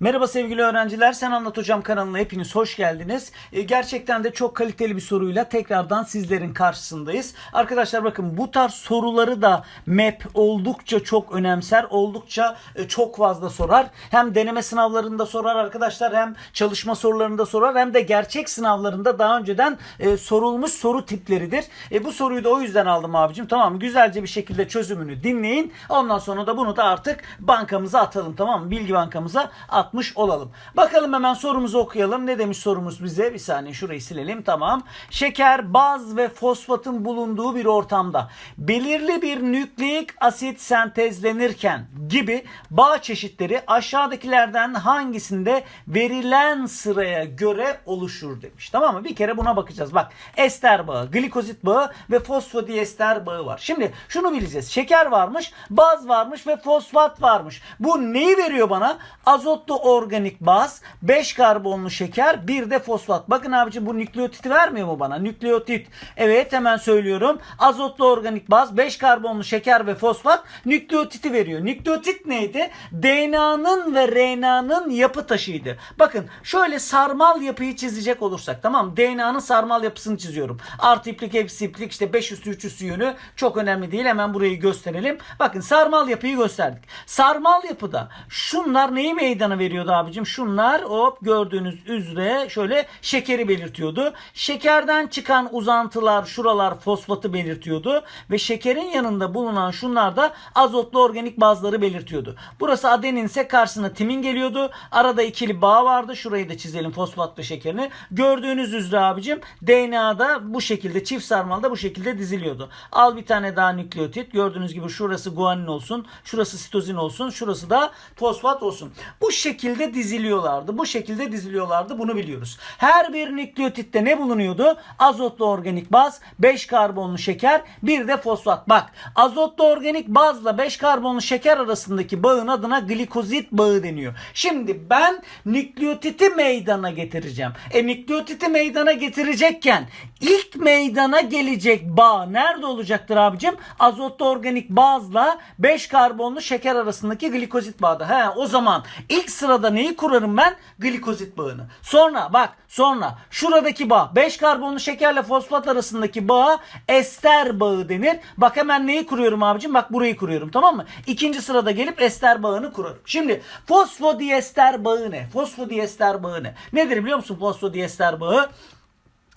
Merhaba sevgili öğrenciler. Sen Anlat Hocam kanalına hepiniz hoş geldiniz. E, gerçekten de çok kaliteli bir soruyla tekrardan sizlerin karşısındayız. Arkadaşlar bakın bu tarz soruları da MEP oldukça çok önemser. Oldukça e, çok fazla sorar. Hem deneme sınavlarında sorar arkadaşlar hem çalışma sorularında sorar hem de gerçek sınavlarında daha önceden e, sorulmuş soru tipleridir. E, bu soruyu da o yüzden aldım abicim. Tamam güzelce bir şekilde çözümünü dinleyin. Ondan sonra da bunu da artık bankamıza atalım tamam mı? Bilgi bankamıza atmış olalım. Bakalım hemen sorumuzu okuyalım. Ne demiş sorumuz bize? Bir saniye şurayı silelim. Tamam. Şeker, baz ve fosfatın bulunduğu bir ortamda belirli bir nükleik asit sentezlenirken gibi bağ çeşitleri aşağıdakilerden hangisinde verilen sıraya göre oluşur demiş. Tamam mı? Bir kere buna bakacağız. Bak ester bağı, glikozit bağı ve fosfodiester bağı var. Şimdi şunu bileceğiz. Şeker varmış, baz varmış ve fosfat varmış. Bu neyi veriyor bana? Azotlu organik baz, 5 karbonlu şeker, bir de fosfat. Bakın abicim bu nükleotiti vermiyor mu bana? Nükleotit. Evet hemen söylüyorum. Azotlu organik baz, 5 karbonlu şeker ve fosfat nükleotiti veriyor. Nükleotit neydi? DNA'nın ve RNA'nın yapı taşıydı. Bakın şöyle sarmal yapıyı çizecek olursak tamam? DNA'nın sarmal yapısını çiziyorum. Artı iplik, eksi iplik işte 5 üstü 3 üstü yönü çok önemli değil. Hemen burayı gösterelim. Bakın sarmal yapıyı gösterdik. Sarmal yapıda şunlar neyi meydana veriyordu abicim? Şunlar hop gördüğünüz üzere şöyle şekeri belirtiyordu. Şekerden çıkan uzantılar şuralar fosfatı belirtiyordu ve şekerin yanında bulunan şunlar da azotlu organik bazları belirtiyordu. Burası adenin ise karşısına timin geliyordu. Arada ikili bağ vardı. Şurayı da çizelim fosfat ve şekerini. Gördüğünüz üzere abicim DNA'da bu şekilde çift sarmalda bu şekilde diziliyordu. Al bir tane daha nükleotit. Gördüğünüz gibi şurası guanin olsun. Şurası sitozin olsun. Şurası da fosfat olsun. Bu şekilde diziliyorlardı. Bu şekilde diziliyorlardı. Bunu biliyoruz. Her bir nükleotitte ne bulunuyordu? Azotlu organik baz, 5 karbonlu şeker, bir de fosfat. Bak azotlu organik bazla 5 karbonlu şeker arasındaki bağın adına glikozit bağı deniyor. Şimdi ben nükleotiti meydana getireceğim. E nükleotiti meydana getirecekken ilk meydana gelecek bağ nerede olacaktır abicim? Azotlu organik bazla 5 karbonlu şeker arasındaki glikozit bağda. He o zaman ilk sırada neyi kurarım ben? Glikozit bağını. Sonra bak sonra şuradaki bağ 5 karbonlu şekerle fosfat arasındaki bağ ester bağı denir. Bak hemen neyi kuruyorum abicim? Bak burayı kuruyorum tamam mı? İkinci sırada gelip ester bağını kurarım. Şimdi fosfodiester bağı ne? Fosfodiester bağı ne? Nedir biliyor musun fosfodiester bağı?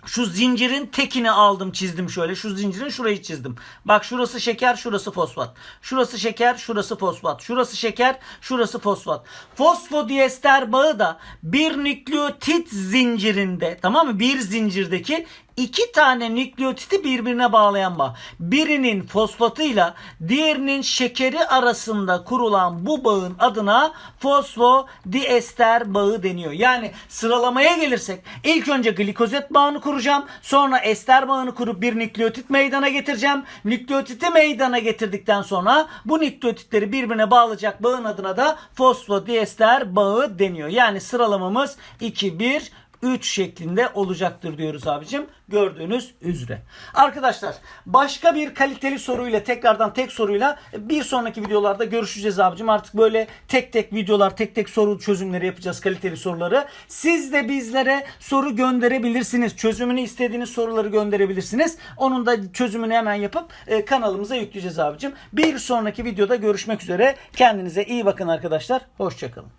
Şu zincirin tekini aldım çizdim şöyle. Şu zincirin şurayı çizdim. Bak şurası şeker şurası fosfat. Şurası şeker şurası fosfat. Şurası şeker şurası fosfat. Fosfodiester bağı da bir nükleotit zincirinde tamam mı? Bir zincirdeki iki tane nükleotiti birbirine bağlayan bağ. Birinin fosfatıyla diğerinin şekeri arasında kurulan bu bağın adına fosfodiester bağı deniyor. Yani sıralamaya gelirsek ilk önce glikozet bağını kuracağım. Sonra ester bağını kurup bir nükleotit meydana getireceğim. Nükleotiti meydana getirdikten sonra bu nükleotitleri birbirine bağlayacak bağın adına da fosfodiester bağı deniyor. Yani sıralamamız 2 1 3 şeklinde olacaktır diyoruz abicim. Gördüğünüz üzere. Arkadaşlar başka bir kaliteli soruyla tekrardan tek soruyla bir sonraki videolarda görüşeceğiz abicim. Artık böyle tek tek videolar tek tek soru çözümleri yapacağız kaliteli soruları. Siz de bizlere soru gönderebilirsiniz. Çözümünü istediğiniz soruları gönderebilirsiniz. Onun da çözümünü hemen yapıp e, kanalımıza yükleyeceğiz abicim. Bir sonraki videoda görüşmek üzere. Kendinize iyi bakın arkadaşlar. Hoşçakalın.